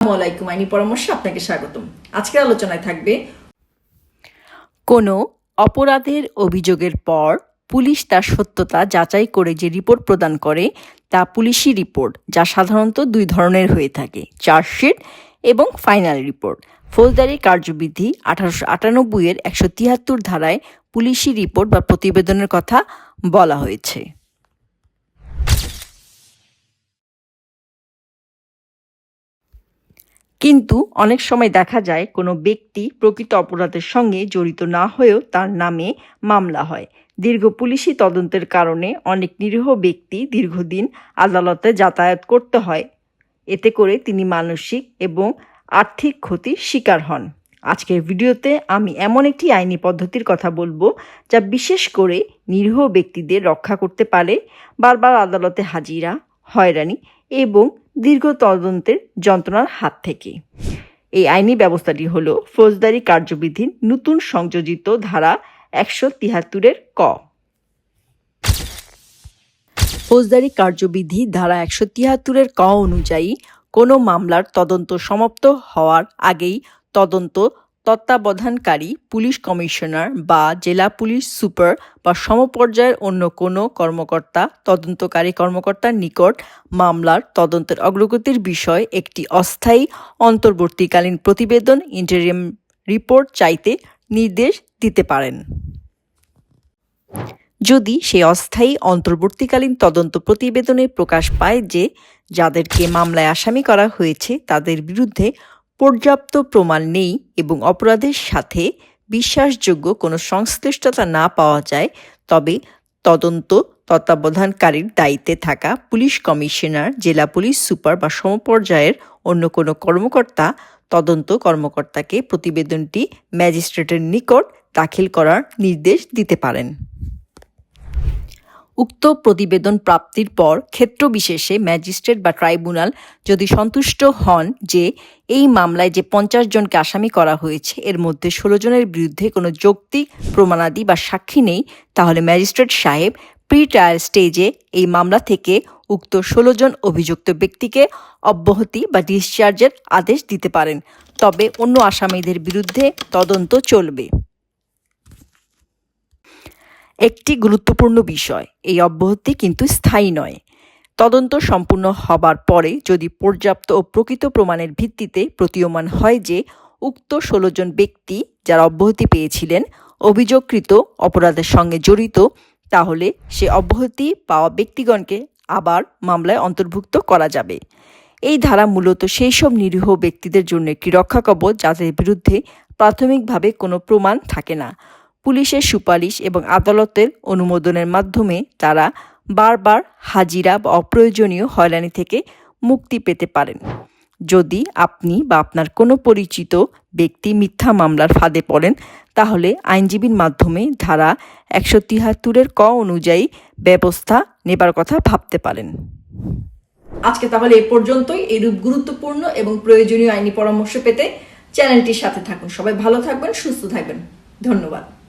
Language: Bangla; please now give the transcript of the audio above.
আলাইকুম আইনি পরামর্শ আপনাকে স্বাগতম। আজকের আলোচনায় থাকবে কোনো অপরাধের অভিযোগের পর পুলিশ তার সত্যতা যাচাই করে যে রিপোর্ট প্রদান করে তা পুলিশি রিপোর্ট, যা সাধারণত দুই ধরনের হয়ে থাকে, চার্জশিট এবং ফাইনাল রিপোর্ট। ফৌজদারি কার্যবিধি আঠারোশো আটানব্বই এর একশো তিয়াত্তর ধারায় পুলিশি রিপোর্ট বা প্রতিবেদনের কথা বলা হয়েছে। কিন্তু অনেক সময় দেখা যায় কোনো ব্যক্তি প্রকৃত অপরাধের সঙ্গে জড়িত না হয়েও তার নামে মামলা হয়। দীর্ঘ পুলিশি তদন্তের কারণে অনেক নিরীহ ব্যক্তি দীর্ঘদিন আদালতে যাতায়াত করতে হয়। এতে করে তিনি মানসিক এবং আর্থিক ক্ষতির শিকার হন। আজকের ভিডিওতে আমি এমন একটি আইনি পদ্ধতির কথা বলব যা বিশেষ করে নিরীহ ব্যক্তিদের রক্ষা করতে পারে, বারবার আদালতে হাজিরা, হয়রানি এবং দীর্ঘ তদন্তের যন্ত্রণার হাত থেকে। এই আইনি ব্যবস্থাটি হল ফৌজদারি কার্যবিধির নতুন সংযোজিত ধারা একশো তিহাত্তরের ক। ফৌজদারি কার্যবিধি ধারা একশো তিহাত্তরের ক অনুযায়ী কোনো মামলার তদন্ত সমাপ্ত হওয়ার আগেই তদন্ত তত্ত্বাবধানকারী পুলিশ কমিশনার বা জেলা পুলিশ সুপার বা সমপর্যায়ের অন্য কোনো কর্মকর্তা, তদন্তকারী কর্মকর্তার নিকট মামলার তদন্তের অগ্রগতির বিষয়ে একটি অস্থায়ী অন্তর্বর্তীকালীন প্রতিবেদন ইন্টারিয়াম রিপোর্ট চাইতে নির্দেশ দিতে পারেন। যদি সেই অস্থায়ী অন্তর্বর্তীকালীন তদন্ত প্রতিবেদনে প্রকাশ পায় যে যাদেরকে মামলায় আসামি করা হয়েছে তাদের বিরুদ্ধে পর্যাপ্ত প্রমাণ নেই এবং অপরাধের সাথে বিশ্বাসযোগ্য কোনো সংশ্লিষ্টতা না পাওয়া যায়, তবে তদন্ত তত্ত্বাবধানকারীর দায়িত্বে থাকা পুলিশ কমিশনার, জেলা পুলিশ সুপার বা সমপর্যায়ের অন্য কোনো কর্মকর্তা তদন্ত কর্মকর্তাকে প্রতিবেদনটি ম্যাজিস্ট্রেটের নিকট দাখিল করার নির্দেশ দিতে পারেন। উক্ত প্রতিবেদন প্রাপ্তির পর ক্ষেত্র বিশেষে ম্যাজিস্ট্রেট বা ট্রাইব্যুনাল যদি সন্তুষ্ট হন যে এই মামলায় যে পঞ্চাশ জনকে আসামি করা হয়েছে, এর মধ্যে ষোলো জনের বিরুদ্ধে কোনো যৌক্তিক প্রমাণাদি বা সাক্ষী নেই, তাহলে ম্যাজিস্ট্রেট সাহেব প্রি ট্রায়াল স্টেজে এই মামলা থেকে উক্ত ষোলো জন অভিযুক্ত ব্যক্তিকে অব্যাহতি বা ডিসচার্জের আদেশ দিতে পারেন। তবে অন্য আসামিদের বিরুদ্ধে তদন্ত চলবে। একটি গুরুত্বপূর্ণ বিষয়। এই অব্যাহতি কিন্তু স্থায়ী নয়। তদন্ত সম্পূর্ণ হবার পরে যদি পর্যাপ্ত ও প্রকৃত প্রমাণের ভিত্তিতে প্রতীয়মান হয় যে উক্ত ষোলো জন ব্যক্তি যারা অব্যাহতি পেয়েছিলেন, অভিযোগকৃত অপরাধের সঙ্গে জড়িত, তাহলে সে অব্যাহতি পাওয়া ব্যক্তিগণকে আবার মামলায় অন্তর্ভুক্ত করা যাবে। এই ধারা মূলত সেই সব নিরীহ ব্যক্তিদের জন্য একটি রক্ষা কবচ যাদের বিরুদ্ধে প্রাথমিকভাবে কোনো প্রমাণ থাকে না। পুলিশের সুপারিশ এবং আদালতের অনুমোদনের মাধ্যমে তারা বারবার হাজিরা বা অপ্রয়োজনীয় হয়রানি থেকে মুক্তি পেতে পারেন। যদি আপনি বা আপনার কোনো পরিচিত ব্যক্তি মিথ্যা মামলার ফাঁদে পড়েন, তাহলে আইনজীবীর মাধ্যমে ধারা একশো তিহাত্তরের ক অনুযায়ী ব্যবস্থা নেবার কথা ভাবতে পারেন। আজকে তাহলে এ পর্যন্তই। এরূপ গুরুত্বপূর্ণ এবং প্রয়োজনীয় আইনি পরামর্শ পেতে চ্যানেলটির সাথে থাকুন। সবাই ভালো থাকবেন, সুস্থ থাকবেন। ধন্যবাদ।